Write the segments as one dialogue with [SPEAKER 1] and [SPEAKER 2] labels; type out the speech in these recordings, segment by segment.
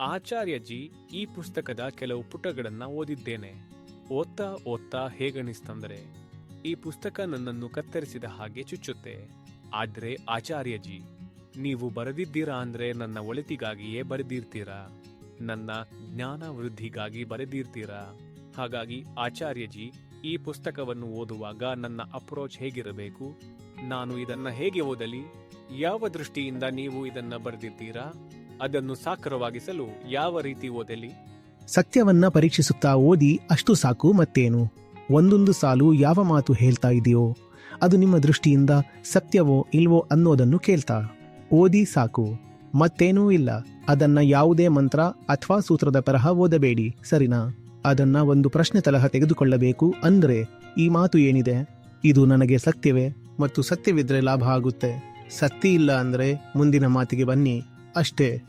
[SPEAKER 1] ಆಚಾರ್ಯಜಿ ಈ ಪುಸ್ತಕದ ಕೆಲವು ಪುಟಗಳನ್ನು ಓದಿದ್ದೇನೆ. ಓದ್ತಾ ಓದ್ತಾ ಹೇಗನಿಸ್ತಂದ್ರೆ, ಈ ಪುಸ್ತಕ ನನ್ನನ್ನು ಕತ್ತರಿಸಿದ ಹಾಗೆ ಚುಚ್ಚುತ್ತೆ. ಆದರೆ ಆಚಾರ್ಯಜಿ ನೀವು ಬರೆದಿದ್ದೀರಾ ಅಂದರೆ ನನ್ನ ಒಳಿತಿಗಾಗಿಯೇ ಬರೆದಿರ್ತೀರಾ? ನನ್ನ ಜ್ಞಾನ ವೃದ್ಧಿಗಾಗಿ ಬರೆದಿರ್ತೀರಾ? ಹಾಗಾಗಿ ಆಚಾರ್ಯಜಿ ಈ ಪುಸ್ತಕವನ್ನು ಓದುವಾಗ ನನ್ನ ಅಪ್ರೋಚ್ ಹೇಗಿರಬೇಕು? ನಾನು ಇದನ್ನ ಹೇಗೆ ಓದಲಿ? ಯಾವ ದೃಷ್ಟಿಯಿಂದ ನೀವು ಇದನ್ನು ಬರೆದಿದ್ದೀರಾ ಅದನ್ನು ಸಾಕಾರವಾಗಿಸಲು ಯಾವ ರೀತಿ ಓದಲಿ?
[SPEAKER 2] ಸತ್ಯವನ್ನ ಪರೀಕ್ಷಿಸುತ್ತಾ ಓದಿ ಅಷ್ಟು ಸಾಕು ಮತ್ತೇನು? ಒಂದೊಂದು ಸಾಲು ಯಾವ ಮಾತು ಹೇಳ್ತಾ ಇದೆಯೋ, ಅದು ನಿಮ್ಮ ದೃಷ್ಟಿಯಿಂದ ಸತ್ಯವೋ ಇಲ್ವೋ ಅನ್ನೋದನ್ನು ಕೇಳ್ತಾ. ಓದಿ ಸಾಕು. ಮತ್ತೇನೂ ಇಲ್ಲ. ಅದನ್ನ ಯಾವುದೇ ಮಂತ್ರ ಅಥವಾ ಸೂತ್ರದ ತರಹ ಓದಬೇಡಿ, ಸರಿನಾ? ಅದನ್ನ ಒಂದು ಪ್ರಶ್ನೆ ತರಹ ತೆಗೆದುಕೊಳ್ಳಬೇಕು ಅಂದ್ರೆ ಈ ಮಾತು ಏನಿದೆ? ಇದು ನನಗೆ ಸತ್ಯವೇ ಮತ್ತು ಸತ್ಯವಿದ್ರೆ ಲಾಭ ಆಗುತ್ತೆ. ಸತ್ಯ ಇಲ್ಲ ಅಂದ್ರೆ ಮುಂದಿನ ಮಾತಿಗೆ ಬನ್ನಿ. ಅಷ್ಟೇ.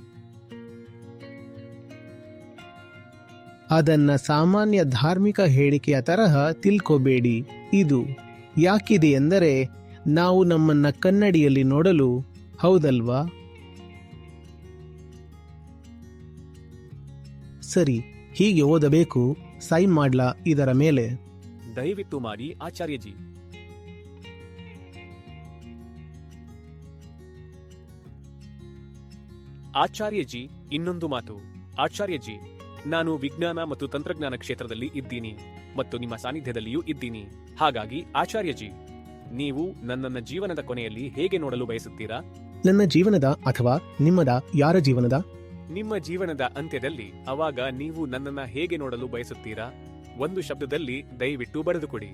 [SPEAKER 2] ಅದನ್ನ ಸಾಮಾನ್ಯ ಧಾರ್ಮಿಕ ಹೇಳಿಕೆಯ ತರಹ ತಿಳ್ಕೋಬೇಡಿ. ಇದು ಯಾಕಿದೆ ಎಂದರೆ ನಾವು ನಮ್ಮನ್ನ ಕನ್ನಡಿಯಲ್ಲಿ ನೋಡಲು, ಹೌದಲ್ವಾ? ಸರಿ, ಹೀಗೆ ಓದಬೇಕು. ಸೈನ್ ಮಾಡ್ಲಾ ಇದರ ಮೇಲೆ.
[SPEAKER 1] ದಯವಿಟ್ಟು ಮಾಡಿ ಆಚಾರ್ಯಜಿ. ಆಚಾರ್ಯಜಿ ಇನ್ನೊಂದು ಮಾತು. ಆಚಾರ್ಯಜಿ ನಾನು ವಿಜ್ಞಾನ ಮತ್ತು ತಂತ್ರಜ್ಞಾನ ಕ್ಷೇತ್ರದಲ್ಲಿ ಇದ್ದೀನಿ ಮತ್ತು ನಿಮ್ಮ ಸಾನ್ನಿಧ್ಯದಲ್ಲಿಯೂ ಇದ್ದೀನಿ. ಹಾಗಾಗಿ ಆಚಾರ್ಯಜಿ ನೀವು ನನ್ನನ್ನ ಜೀವನದ ಕೊನೆಯಲ್ಲಿ ಹೇಗೆ ನೋಡಲು ಬಯಸುತ್ತೀರಾ?
[SPEAKER 2] ನನ್ನ ಜೀವನದ ಅಥವಾ ನಿಮ್ಮದ ಯಾರ ಜೀವನದ?
[SPEAKER 1] ನಿಮ್ಮ ಜೀವನದ ಅಂತ್ಯದಲ್ಲಿ ಅವಾಗ ನೀವು ನನ್ನನ್ನ ಹೇಗೆ ನೋಡಲು ಬಯಸುತ್ತೀರಾ? ಒಂದು ಶಬ್ದದಲ್ಲಿ ದಯವಿಟ್ಟು ಬರೆದುಕೊಡಿ.